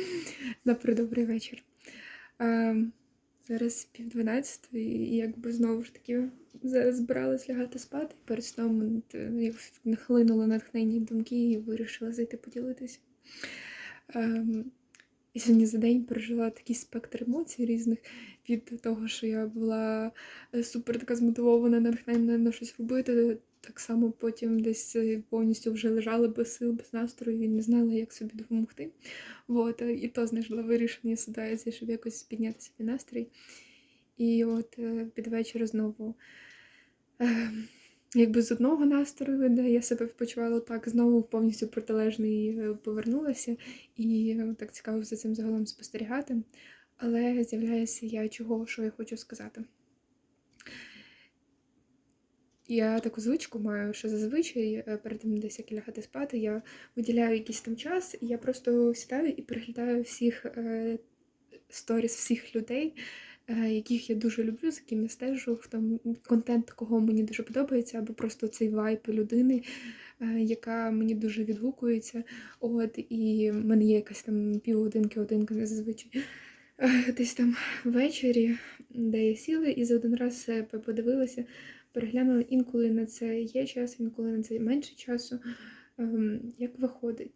Добрий добрий вечір. Зараз пів дванадцятої, і якби знову ж таки збиралась лягати спати. І перед сном нахлинуло натхненні думки і вирішила зайти поділитися. І сьогодні за день пережила такий спектр емоцій різних від того, що я була е, супер така змотивована, натхненна на щось робити. Так само потім десь е, повністю вже лежала без сил, без настрою і не знала, як собі допомогти. Вот, і то знайшла вирішення ситуації, щоб якось підняти собі настрій. І от е, під вечір знову, е, якби з одного настрою, де я себе почувала так, знову повністю протилежний е, повернулася, і е, так цікаво за цим загалом спостерігати. Але з'являється я чого, що я хочу сказати. Я таку звичку маю, що зазвичай е, перед тим десь як лягати спати, я виділяю якийсь там час, і я просто сідаю і переглядаю всіх е, сторіс всіх людей, е, яких я дуже люблю, з якими я стежу, хто контент, кого мені дуже подобається, або просто цей вайп людини, яка мені дуже відгукується. От, і в мене є якась там півгодинки, годинка зазвичай. Десь там ввечері, де я сіла, і за один раз подивилася, переглянула інколи на це є час, інколи на це менше часу. Ем, Як виходить?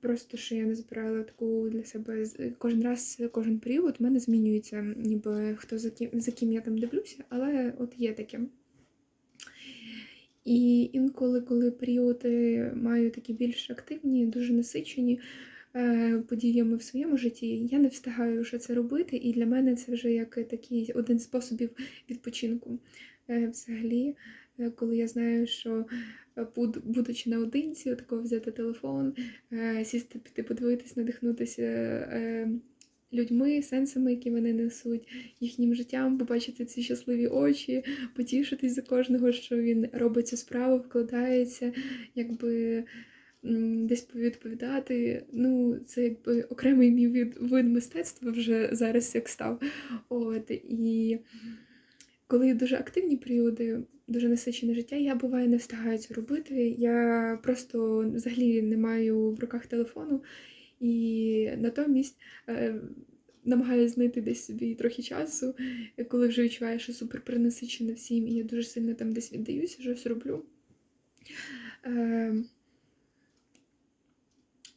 Просто що я не збирала таку для себе кожен раз, кожен період в мене змінюється, ніби хто за ким, за ким я там дивлюся, але от є таке. І інколи, коли періоди маю такі більш активні, дуже насичені е, подіями в своєму житті, я не встигаю вже це робити, і для мене це вже як такий один з способів відпочинку. Е, Взагалі, е, коли я знаю, що е, будучи наодинці, отако взяти телефон, сісти, піти, подивитись, надихнутися людьми, сенсами, які вони несуть, їхнім життям, побачити ці щасливі очі, потішитись за кожного, що він робить цю справу, вкладається, якби. Десь повідповідати, ну це якби окремий мій від, вид мистецтва вже зараз як став. От і коли дуже активні періоди, дуже насичене життя, я буває не встигаю це робити. Я просто взагалі не маю в руках телефону і натомість е, намагаюся знайти десь собі трохи часу, коли вже відчуваю, що супер перенасичена всім, і я дуже сильно там десь віддаюся, щось роблю. Е,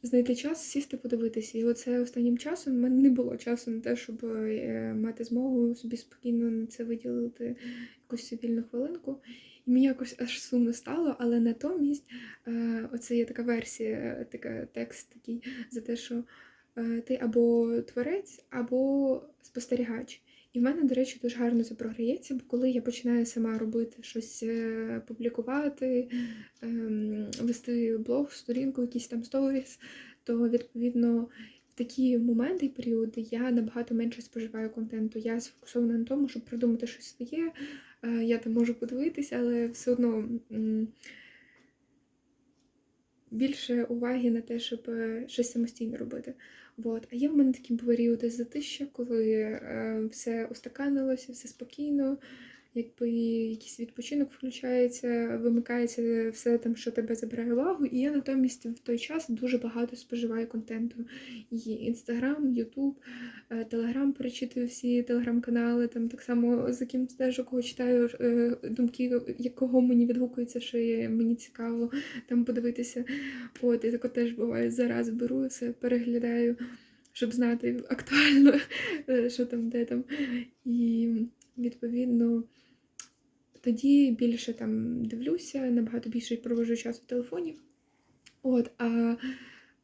Знайти час, сісти, подивитися. І оце останнім часом в мене не було часу на те, щоб е, мати змогу собі спокійно на це виділити якусь вільну хвилинку. І мені якось аж сумно стало, але натомість е, оце є така версія, така текст такий за те, що е, ти або творець, або спостерігач. І в мене, до речі, дуже гарно це програється, бо коли я починаю сама робити щось, е, публікувати, ем, вести блог, сторінку, якісь там сторіс, то відповідно в такі моменти і періоди я набагато менше споживаю контенту. Я сфокусована на тому, щоб придумати щось своє. Е, Я там можу подивитися, але все одно більше уваги на те, щоб е, щось самостійно робити. Вот. А є в мене такі періоди затища, коли е, все устаканилося, все спокійно, якби якийсь відпочинок включається, вимикається все там, що тебе забирає увагу, і я натомість в той час дуже багато споживаю контенту. І Інстаграм, Ютуб, Телеграм перечитую всі телеграм-канали, там так само за ким стежу, кого читаю е, думки, якого мені відгукується, що є, мені цікаво там подивитися. От, і тако теж буває, зараз беру все, переглядаю, щоб знати актуально, е, що там, де там. І відповідно тоді більше там дивлюся, набагато більше провожу часу в телефоні. От, а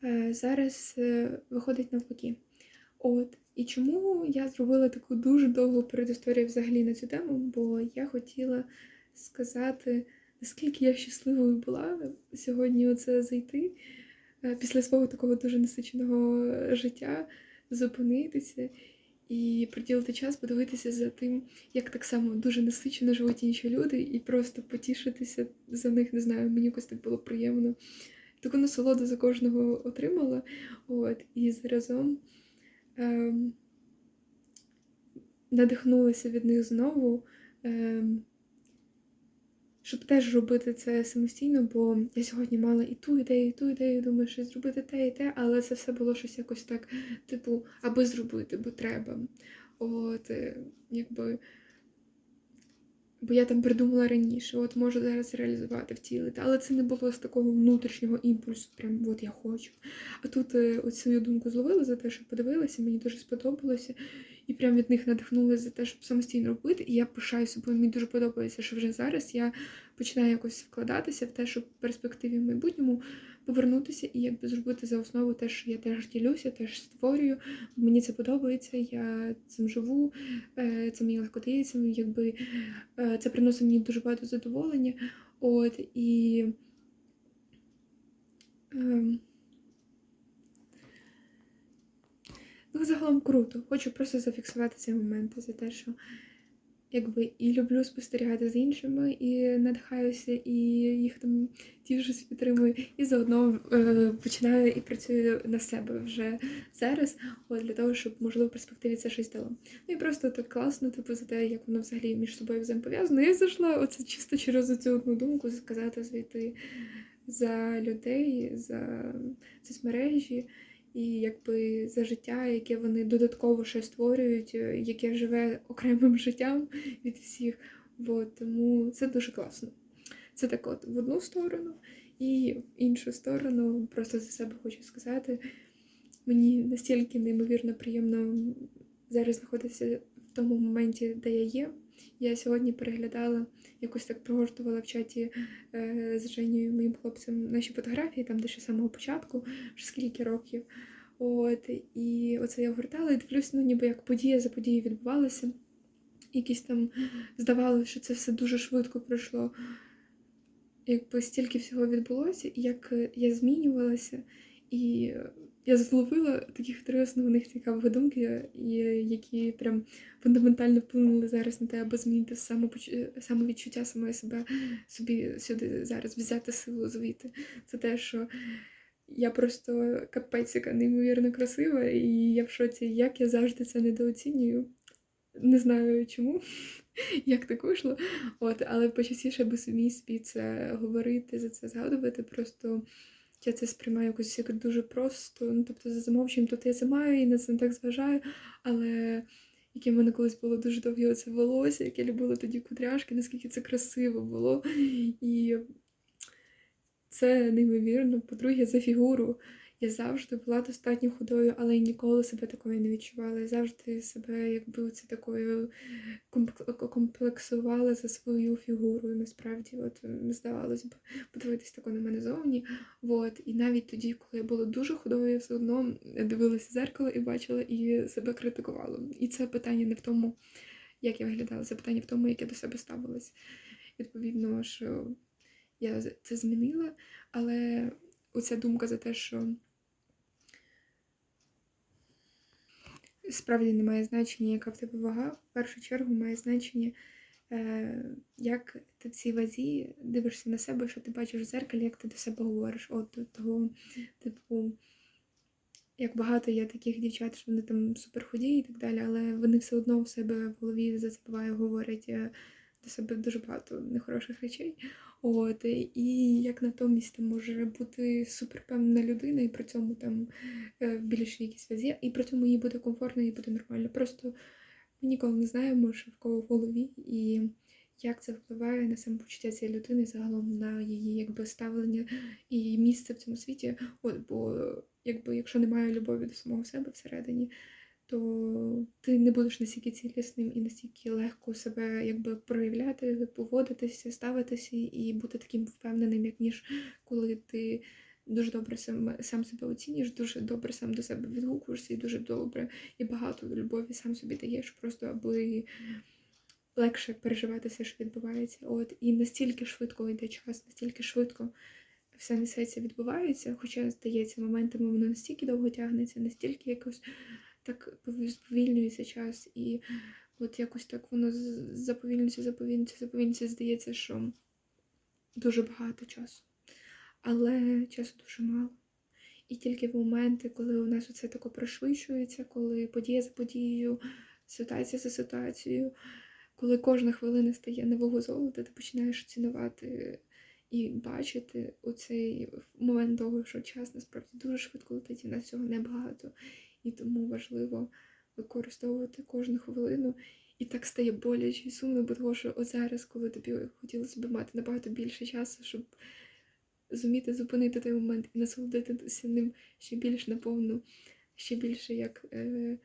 е, зараз е, виходить навпаки. От. І чому я зробила таку дуже довгу передісторію взагалі на цю тему? Бо я хотіла сказати, наскільки я щасливою була сьогодні оце зайти е, після свого такого дуже насиченого життя, зупинитися і приділити час, подивитися за тим, як так само дуже насичено живуть інші люди, і просто потішитися за них, не знаю, мені якось так було приємно. Таку насолоду за кожного отримала. От, і заразом ем, надихнулася від них знову. Ем, щоб теж робити це самостійно, бо я сьогодні мала і ту ідею, і ту ідею, думаю, що зробити те і те, але це все було щось якось так, типу, аби зробити, бо треба. От, е, якби. Бо я там придумала раніше, от можу зараз реалізувати, втілити. Але це не було з такого внутрішнього імпульсу, прям от я хочу. А тут е, свою думку зловила за те, що подивилася, мені дуже сподобалося, і прям від них надихнулася за те, щоб самостійно робити. І я пишаю собою, мені дуже подобається, що вже зараз я починаю якось вкладатися в те, щоб в перспективі в майбутньому повернутися і якби зробити за основу те, що я теж ділюся, теж створюю. Мені це подобається, я цим живу, е, це мені легко дається, якби е, це приносить мені дуже багато задоволення. От і. ем, Ну, загалом круто. Хочу просто зафіксувати ці моменти за те, що якби і люблю спостерігати за іншими, і надихаюся, і їх там тішусь, підтримую, і заодно е, починаю і працюю на себе вже зараз, от, для того, щоб, можливо, в перспективі це щось дало. Ну і просто так класно, типу, за те, як воно взагалі між собою взаємопов'язано. Я зайшла оце чисто через цю одну думку сказати звідти за людей, за соцмережі і якби за життя, яке вони додатково ще створюють, е, яке живе окремим життям від всіх. От, тому це дуже класно. Це так от в одну сторону, і в іншу сторону, просто за себе хочу сказати. Мені настільки неймовірно приємно зараз знаходитися в тому моменті, де я є. Я сьогодні переглядала, якось так прогортувала в чаті е, з Женєю, моїм хлопцем, наші фотографії, там де ще з самого початку, вже скільки років. От, і оце я гортала і дивлюся, ну ніби як подія за подією відбувалася. Якісь там здавалося, що це все дуже швидко пройшло. Якби стільки всього відбулося, і як я змінювалася, і я зловила таких три основних цікавих думки, які прям фундаментально вплинули зараз на те, аби змінити самовідчуття самої себе собі сюди зараз взяти силу звідти. Це те, що я просто капець, неймовірно красива, і я в шоці, як я завжди це недооцінюю. Не знаю чому, як так вийшло. От, але почастіше би самі собі це говорити, за це згадувати. Просто я це сприймаю якось як дуже просто. Ну, тобто, за замовченням, тобто я це і на це не так зважаю, але яке в мене колись було дуже довге оце волосся, яке любила тоді кудряшки, наскільки це красиво було. І це неймовірно. По-друге, за фігуру. Я завжди була достатньо худою, але ніколи себе такою не відчувала. Я завжди себе, якби це такою комплексувала за свою фігуру. Насправді, от здавалось б, подивитись тако на мене зовні. От. І навіть тоді, коли я була дуже худою, я все одно дивилася в зеркало і бачила і себе критикувала. І це питання не в тому, як я виглядала, це питання в тому, як я до себе ставилась. Відповідно, що я це змінила, але оця думка за те, що справді не має значення, яка в тебе вага, в першу чергу має значення, е, як ти в цій вазі дивишся на себе, що ти бачиш в зеркалі, як ти до себе говориш. От того, типу, як багато є таких дівчат, що вони там суперхуді і так далі, але вони все одно в себе в голові забуває, говорять е, до себе дуже багато нехороших речей. От, І як натомість там може бути суперпевна людина, і при цьому там е, в більшій вазі, і при цьому їй буде комфортно, і буде нормально. Просто ми ніколи не знаємо, що в кого в голові, і як це впливає на самопочуття цієї людини, загалом на її якби ставлення і місце в цьому світі. От, Бо якби якщо немає любові до самого себе всередині то ти не будеш настільки цілісним і настільки легко себе якби проявляти, поводитися, ставитися і бути таким впевненим, як ніж коли ти дуже добре сам сам себе оцінюєш, дуже добре сам до себе відгукуєшся і дуже добре і багато любові сам собі даєш, просто аби легше переживати все, що відбувається. От і настільки швидко йде час, настільки швидко. Все несеться, відбувається, хоча, здається, моментами воно настільки довго тягнеться, настільки якось так сповільнюється час, і от якось так воно заповільнюється, заповільнюється, заповільнюється, здається, що дуже багато часу. Але часу дуже мало. І тільки в моменти, коли у нас оце тако пришвидшується, коли подія за подією, ситуація за ситуацією, коли кожна хвилина стає на вагу золота, ти починаєш цінувати і бачити у цей момент того, що час насправді дуже швидко летить, і нас цього небагато. І тому важливо використовувати кожну хвилину. І так стає боляче і сумно, бо того, що от зараз, коли тобі хотілося б мати набагато більше часу, щоб зуміти зупинити той момент і насолодитися ним ще більш наповну, ще більше як. Е,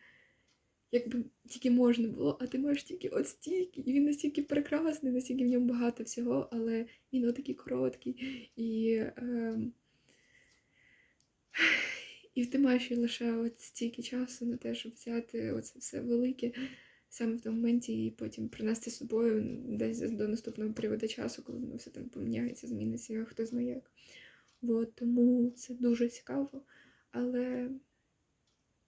Якби тільки можна було, а ти маєш тільки от стільки, і він настільки прекрасний, настільки в ньому багато всього, але він отакий короткий. І е, і ти маєш лише от стільки часу на те, щоб взяти оце все велике саме в тому моменті і потім принести з собою десь до наступного періоду часу, коли воно все там поміняється, зміниться, хто знає як. От, тому це дуже цікаво. Але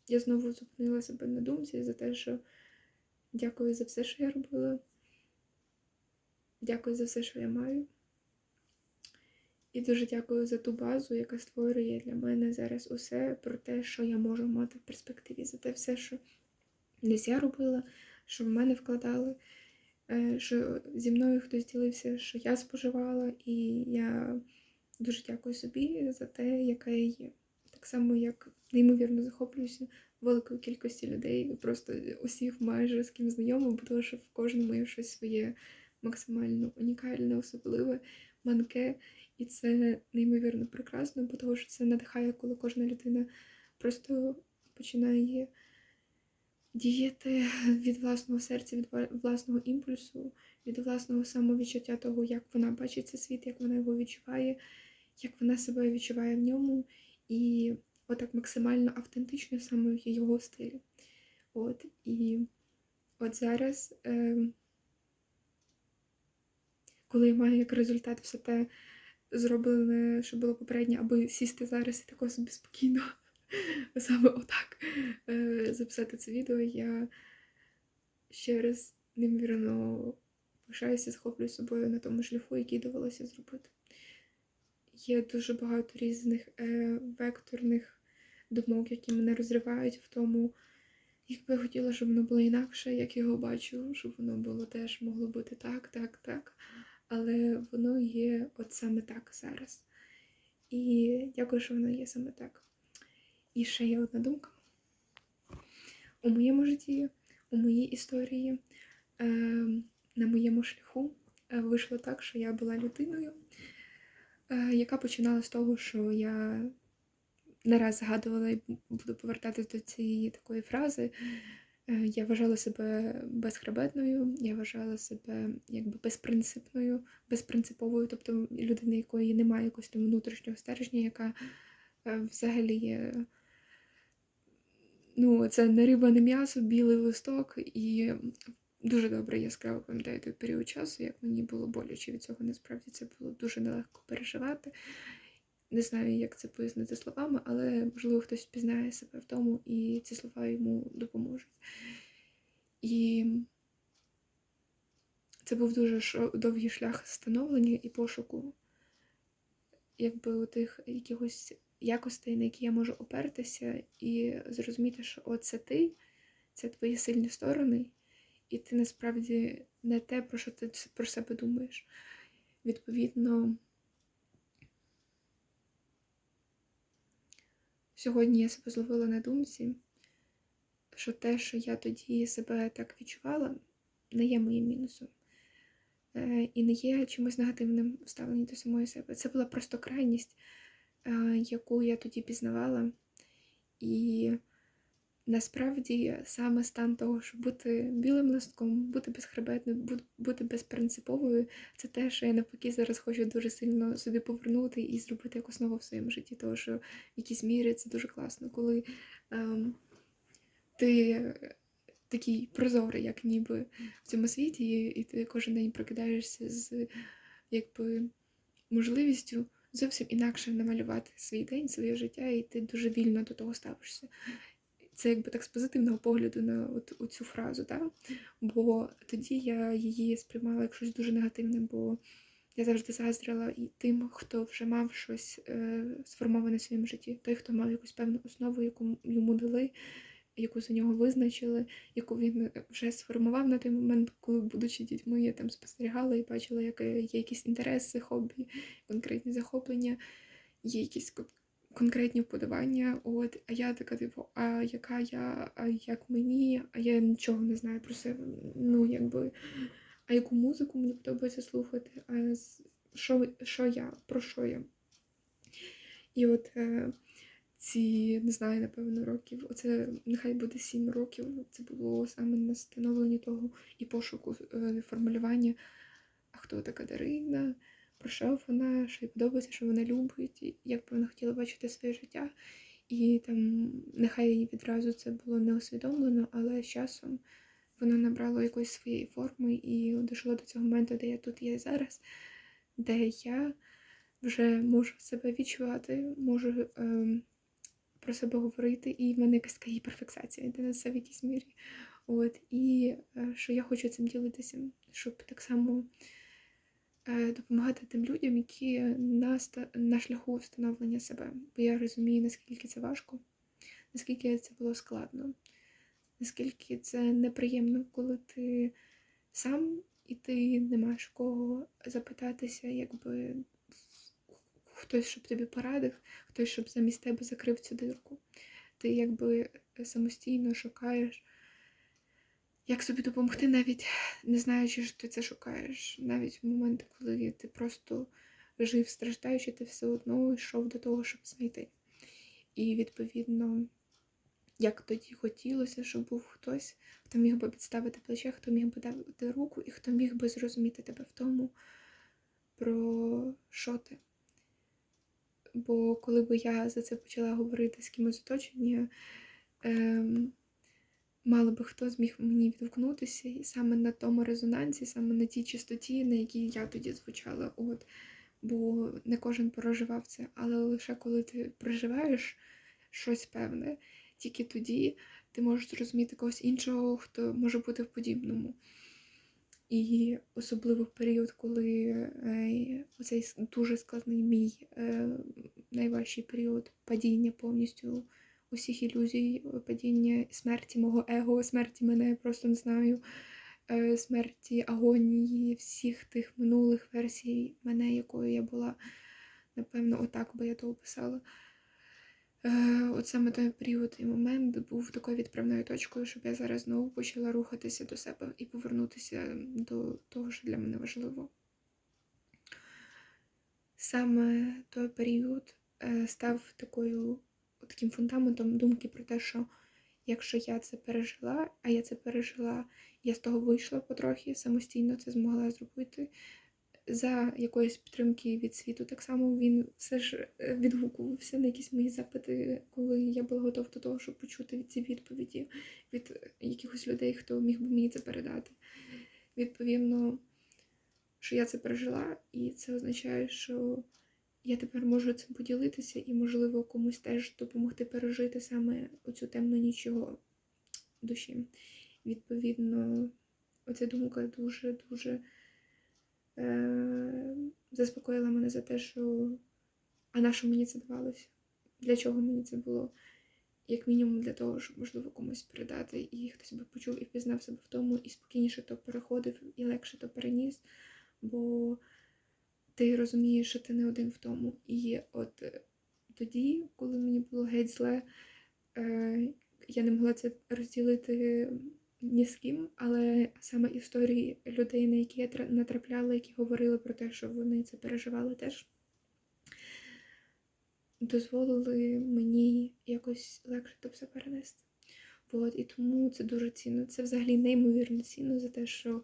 я знову зупинила себе на думці за те, що дякую за все, що я робила. Дякую за все, що я маю. І дуже дякую за ту базу, яка створює для мене зараз усе про те, що я можу мати в перспективі, за те все, що десь я робила, що в мене вкладали, е, що зі мною хтось ділився, що я споживала, і я дуже дякую собі за те, яка я є. Так само, як неймовірно захоплююся великою кількості людей, просто усіх майже з ким знайомо, бо тому що в кожному є щось своє максимально унікальне, особливе, манке. І це неймовірно прекрасно, бо того, що це надихає, коли кожна людина просто починає діяти від власного серця, від власного імпульсу, від власного самовідчуття того, як вона бачить цей світ, як вона його відчуває, як вона себе відчуває в ньому, і отак максимально автентично саме в його стилі. От, І от зараз, е, коли я маю як результат все те зроблене, що було попереднє, аби сісти зараз і тако собі спокійно саме отак е, записати це відео, я ще раз неймовірно пишаюся, захоплюю собою на тому шляху, який довелося зробити. Є дуже багато різних е, векторних думок, які мене розривають в тому, як би я хотіла, щоб воно було інакше, як його бачу, щоб воно було теж могло бути так, так, так. Але воно є от саме так зараз. І дякую, що воно є саме так. І ще є одна думка. У моєму житті, у моїй історії, е, на моєму шляху е, вийшло так, що я була людиною, е, яка починала з того, що я не раз згадувала і буду повертатись до цієї такої фрази. Я вважала себе безхребетною, я вважала себе якби безпринципною, безпринциповою, тобто людиною, якої немає якогось там внутрішнього стержня, яка взагалі є ну, це не риба, не м'ясо, білий листок, і дуже добре яскраво пам'ятаю той період часу, як мені було боляче від цього. Насправді це було дуже нелегко переживати. Не знаю, як це пояснити словами, але можливо хтось пізнає себе в тому, і ці слова йому допоможуть. І це був дуже довгий шлях становлення і пошуку, якби у тих якихось якостей, на які я можу опертися, і зрозуміти, що оце ти, це твої сильні сторони, і ти насправді не те, про що ти про себе думаєш. Відповідно, сьогодні я себе зловила на думці, що те, що я тоді себе так відчувала, не є моїм мінусом. Е, і не є чимось негативним в до самої себе. Це була просто крайність. Е, яку я тоді пізнавала. І насправді саме стан того, щоб бути білим листком, бути безхребетною, бути безпринциповою, це те, що я навпаки зараз хочу дуже сильно собі повернути і зробити як основу в своєму житті. Тому що в якійсь мірі це дуже класно, коли ем, ти такий прозорий, як ніби в цьому світі, і ти кожен день прокидаєшся з якби можливістю зовсім інакше намалювати свій день, своє життя, і ти дуже вільно до того ставишся. Це якби так з позитивного погляду на от, цю фразу, так? бо тоді я її сприймала як щось дуже негативне, бо я завжди заздрила і тим, хто вже мав щось е, сформоване в своєму житті, той, хто мав якусь певну основу, яку йому дали, яку за нього визначили, яку він вже сформував на той момент, коли, будучи дітьми, я там спостерігала і бачила, як е, є якісь інтереси, хобі, конкретні захоплення, є якісь конкретні вподобання. От, а я така, типу, а яка я, а як мені, а я нічого не знаю про себе. Ну, якби, а яку музику мені подобається слухати, а що, що я, про що я. І от е, ці, не знаю, напевно, років, оце нехай буде сім років. Це було саме на становленні того і пошуку е, формулювання, а хто така Дарина, про що вона, що їй подобається, що вона любить, як би вона хотіла бачити своє життя. І там нехай їй відразу це було не усвідомлено, але з часом воно набрало якоїсь своєї форми і дійшло до цього моменту, де я тут є зараз, де я вже можу себе відчувати, можу ем, про себе говорити, і в мене якась така гіперфіксація йде на це в якійсь мірі. От, і е, що я хочу цим ділитися, щоб так само допомагати тим людям, які на, на шляху встановлення себе. Бо я розумію, наскільки це важко, наскільки це було складно, наскільки це неприємно, коли ти сам і ти не маєш кого запитатися, якби хтось, щоб тобі порадив, хтось, щоб замість тебе закрив цю дирку. Ти якби самостійно шукаєш, як собі допомогти, навіть не знаючи, що ти це шукаєш. Навіть в моменти, коли ти просто жив страждаючи, ти все одно йшов до того, щоб знайти. І відповідно, як тоді хотілося, щоб був хтось, хто міг би підставити плече, хто міг би дати руку і хто міг би зрозуміти тебе в тому, про що ти. Бо коли би я за це почала говорити з кимось оточення, ем, мало би хто зміг мені відгукнутися, і саме на тому резонансі, саме на тій чистоті, на якій я тоді звучала. От. Бо не кожен проживав це, але лише коли ти проживаєш щось певне, тільки тоді ти можеш зрозуміти когось іншого, хто може бути в подібному. І особливо в період, коли е, оцей дуже складний мій е, найважчий період падіння повністю усіх ілюзій, падіння смерті мого его, смерті мене я просто не знаю, е, смерті агонії всіх тих минулих версій мене, якою я була, напевно, отак би я то описала. Е, От саме той період і момент був такою відправною точкою, щоб я зараз знову почала рухатися до себе і повернутися до того, що для мене важливо. Саме той період е, став такою таким фундаментом думки про те, що якщо я це пережила, а я це пережила, я з того вийшла потрохи, самостійно це змогла зробити. За якоїсь підтримки від світу, так само він все ж е, відгукувався на якісь мої запити, коли я була готова до того, щоб почути ці відповіді від якихось людей, хто міг би мені це передати. Відповідно, що я це пережила, і це означає, що я тепер можу цим поділитися і, можливо, комусь теж допомогти пережити саме оцю темну ніч його душі. Відповідно, оця думка дуже-дуже е- заспокоїла мене за те, що а на що мені це давалося? Для чого мені це було? Як мінімум для того, щоб можливо комусь передати, і хтось би почув і впізнав себе в тому, і спокійніше то переходив, і легше то переніс. Бо ти розумієш, що ти не один в тому. І от е, тоді, коли мені було геть зле, е, я не могла це розділити ні з ким, але саме історії людей, на які я натрапляла, які говорили про те, що вони це переживали теж, дозволили мені якось легше то все перенести. От, і тому це дуже цінно. Це взагалі неймовірно цінно за те, що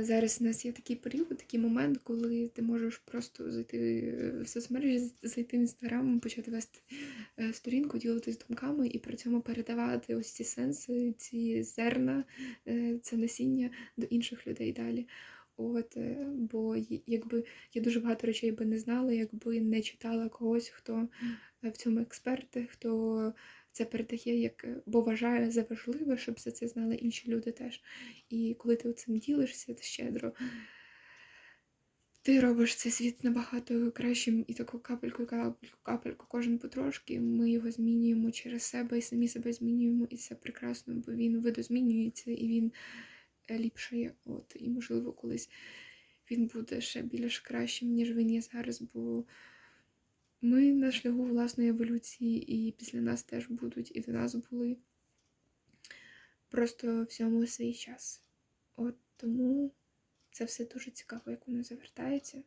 зараз у нас є такий період, такий момент, коли ти можеш просто зайти е, в соцмережі, зайти в інстаграм, почати вести е, сторінку, ділитись думками і при цьому передавати ось ці сенси, ці зерна, е, це насіння до інших людей далі. От, е, бо якби я дуже багато речей би не знала, якби не читала когось, хто е, в цьому експерти, хто це передає, як е, бо вважає за важливе, щоб за це знали інші люди теж. І коли ти цим ділишся щедро, ти робиш цей світ набагато кращим і таку капельку, капельку, капельку, кожен потрошки. Ми його змінюємо через себе і самі себе змінюємо, і це прекрасно, бо він видозмінюється і він е, ліпшає. От, і можливо, колись він буде ще більш кращим, ніж він є зараз, бо ми на шляху власної еволюції, і після нас теж будуть, і до нас були. Просто всьому свій час. От тому це все дуже цікаво, як воно завертається.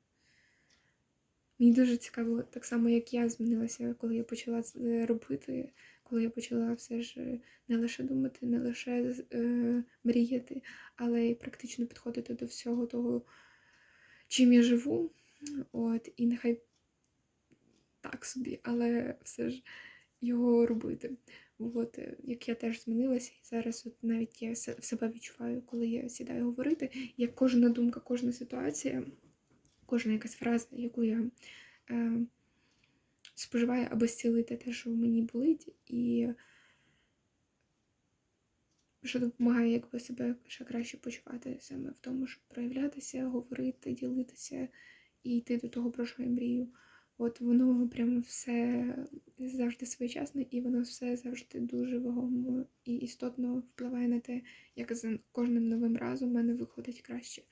Мені дуже цікаво, так само, як я змінилася, коли я почала це робити, коли я почала все ж е, не лише думати, не лише е, мріяти, але й практично підходити до всього того, чим я живу. От, і нехай так собі, але все ж його робити. От, е, як я теж змінилася, і зараз от навіть я се- себе відчуваю, коли я сідаю говорити, як кожна думка, кожна ситуація, кожна якась фраза, яку я е, споживаю, аби зцілити те, що в мені болить, і що допомагає якби себе ще краще почувати саме в тому, щоб проявлятися, говорити, ділитися і йти до того, про що я мрію. От воно прямо все завжди своєчасне, і воно все завжди дуже вагомо і істотно впливає на те, як з кожним новим разом в мене виходить краще.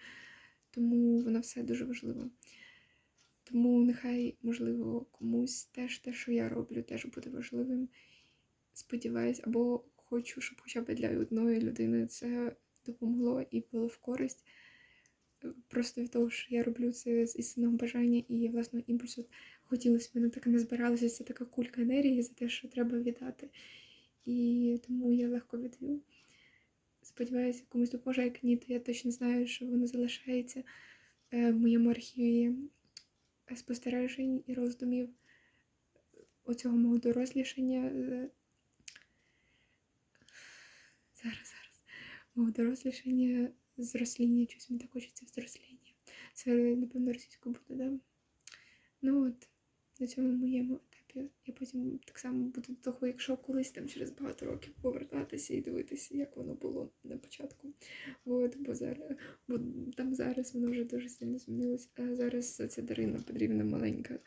Тому воно все дуже важливо. Тому нехай, можливо, комусь теж те, що я роблю, теж буде важливим. Сподіваюсь, або хочу, щоб хоча б для одної людини це допомогло і було в користь. Просто від того, що я роблю це з істинного бажання і власного імпульсу. Хотілося б, мене так не збиралося, це така кулька енергії за те, що треба віддати. І тому я легко віддаю. Сподіваюся, комусь допоможе, як ні, то я точно знаю, що воно залишається е, в моєму архіві спостережень і роздумів оцього мого дорослішання. е, Зараз, зараз. Мого дорослішання, зросління, щось мені так хочеться взросління. Це, напевно, російською буде, да? Ну от, на цьому моєму етапі. Я потім так само буду до того, якщо колись там через багато років повертатися і дивитися, як воно було на початку. От, бо зараз, бо там зараз воно вже дуже сильно змінилося. А зараз ця Дарина Петрівна маленька.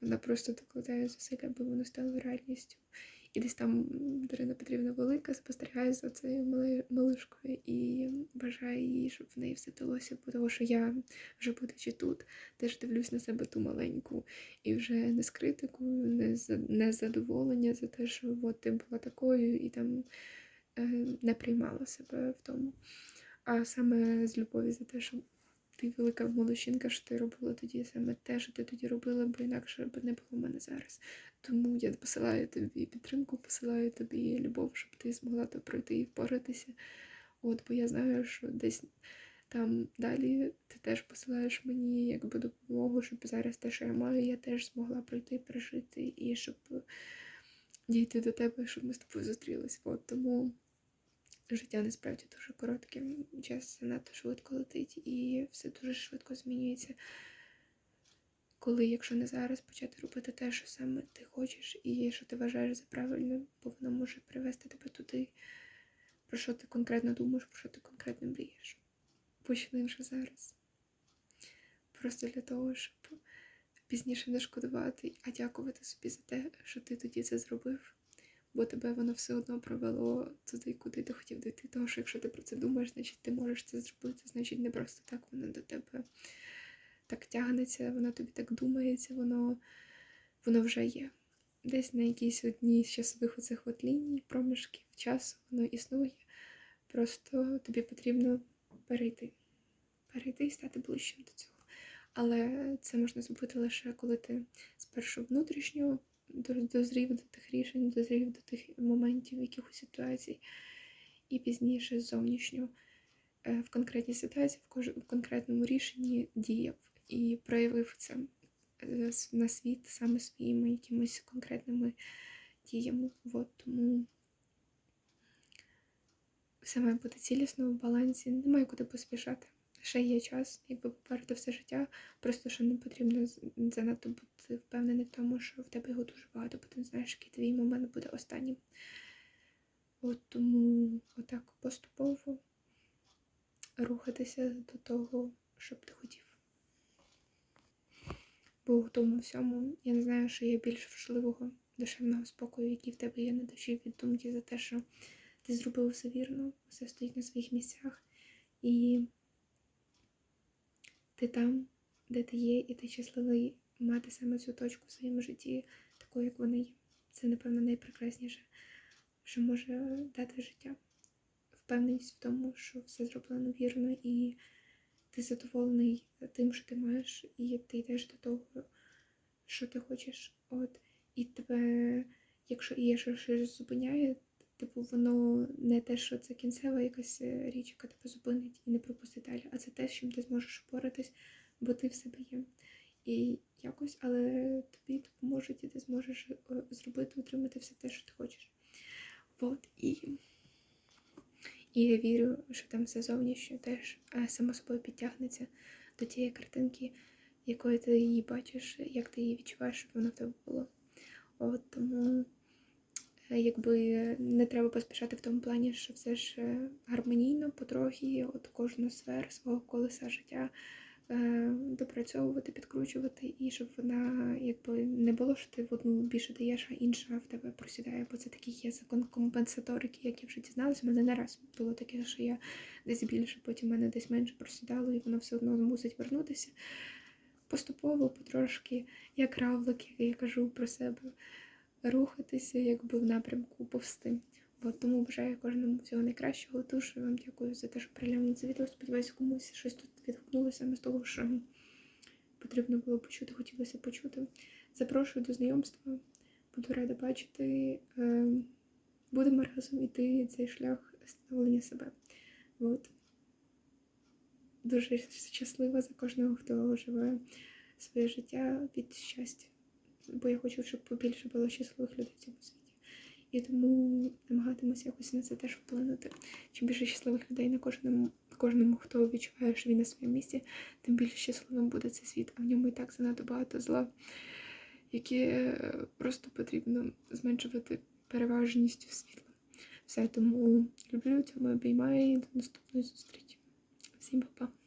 Вона просто докладає зусилля, аби воно стало реальністю. І десь там Дарина Петрівна Велика спостерігає за цією малишкою і бажає їй, щоб в неї все вдалося, бо що я, вже будучи тут, теж дивлюсь на себе ту маленьку. І вже не з критикою, не з не задоволення за те, що от ти була такою, і там е, не приймала себе в тому. А саме з любові за те, що ти велика молодчинка, що ти робила тоді саме те, що ти тоді робила, бо інакше б не було в мене зараз. Тому я посилаю тобі підтримку, посилаю тобі любов, щоб ти змогла то пройти і впоратися. От, бо я знаю, що десь там далі ти теж посилаєш мені якби допомогу, щоб зараз те, що я маю, я теж змогла пройти, пережити, і щоб дійти до тебе, щоб ми з тобою зустрілись. От тому життя насправді дуже коротке, час занадто швидко летить і все дуже швидко змінюється. Коли, якщо не зараз, почати робити те, що саме ти хочеш, і що ти вважаєш за правильне, бо воно може привести тебе туди, про що ти конкретно думаєш, про що ти конкретно мрієш. Почни вже зараз. Просто для того, щоб пізніше не шкодувати, а дякувати собі за те, що ти тоді це зробив. Бо тебе воно все одно провело туди, куди ти хотів дійти. Тому що якщо ти про це думаєш, значить ти можеш це зробити, значить не просто так воно до тебе так тягнеться, воно тобі так думається, воно, воно вже є. Десь на якійсь одній з часових оцих от ліній, проміжків часу воно існує. Просто тобі потрібно перейти. Перейти і стати ближчим до цього. Але це можна зробити лише коли ти спершу внутрішньо дозрів до тих рішень, дозрів до тих моментів, якихось ситуацій, і пізніше зовнішньо е, в конкретній ситуації, в, конкретному рішенні діяв і проявив це е, на світ саме своїми якимись конкретними діями. От, тому все має бути цілісно в балансі, немає куди поспішати. Ще є час, якби попереду все життя. Просто що не потрібно занадто бути впевнений в тому, що в тебе його дуже багато, бо ти знаєш, який твій момент буде останнім. От тому отак поступово рухатися до того, що б ти хотів. Бо у тому всьому я не знаю, що є більш важливого душевного спокою, який в тебе є на душі від думки за те, що ти зробив все вірно, все стоїть на своїх місцях, і ти там, де ти є, і ти щасливий мати саме цю точку в своєму житті, такою, як вона є. Це, напевно, найпрекрасніше, що може дати життя. Впевненість в тому, що все зроблено вірно, і ти задоволений тим, що ти маєш, і ти йдеш до того, що ти хочеш. От, і тебе, якщо є що щось зупиняє, типу, воно не те, що це кінцева якась е, річ, яка тебе зупинить і не пропустить далі, а це те, з чим ти зможеш впоратись, бо ти в себе є. І якось, але тобі допоможуть, і ти зможеш е, зробити, отримати все те, що ти хочеш. От, і, і я вірю, що там все зовнішнє теж само собою підтягнеться до тієї картинки, якою ти її бачиш, як ти її відчуваєш, щоб воно в тебе було. От тому е, якби не треба поспішати в тому плані, що все ж е, гармонійно, потрохи, от кожну сферу свого колеса життя допрацьовувати, підкручувати, і щоб вона якби не було, що ти в одну більше даєш, а інша в тебе просідає, бо це такий є закон компенсаторики, як я вже дізналася. У мене не раз було таке, що я десь більше, потім мене десь менше просідало, і воно все одно мусить вернутися. Поступово, потрошки, як равлик, як я кажу про себе, рухатися якби в напрямку повсти. От тому бажаю кожному всього найкращого. Дуже вам дякую за те, що приглянули це відео. Сподіваюся, комусь щось тут відгукнулося саме з того, що потрібно було почути, хотілося почути. Запрошую до знайомства. Буду рада бачити. Е, Будемо разом іти цей шлях становлення себе. От. Дуже щаслива за кожного, хто живе своє життя від щастя. Бо я хочу, щоб побільше було щасливих людей в цьому світі. І тому намагатимуся якось на це теж вплинути. Чим більше щасливих людей на кожному, кожному, хто відчуває, що він на своєму місці, тим більше щасливим буде цей світ. А в ньому і так занадто багато зла, яке просто потрібно зменшувати переважністю світла. Все тому люблю, цьому обіймаю і до наступної зустрічі. Всім па-па.